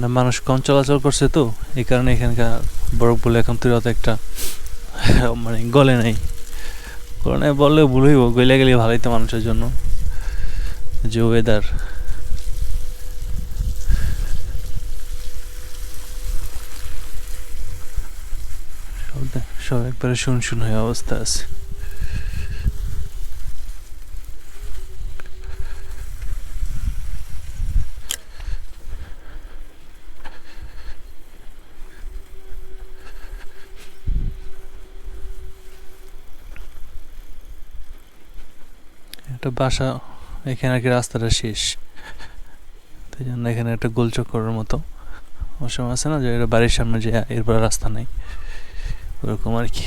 না, মানুষ কম চলাচল করছে তো, এই কারণে এখানকার বরফগুলো এখন তুই অত একটা মানে গলে নাই। কারণে বললে ভুল হইব, গলে গেলে ভালোই তো মানুষের জন্য, যে ওয়েদার সব একবারে শুন শুন হয়ে অবস্থা আছে। একটা বাসা, এখানে আর কি রাস্তাটা শেষ। তাই জন্য এখানে একটা গোলচক্করের মতো। অসময় আছে না যে, এটা বাড়ির সামনে যে, এরপর রাস্তা নেই। ওরকম আর কি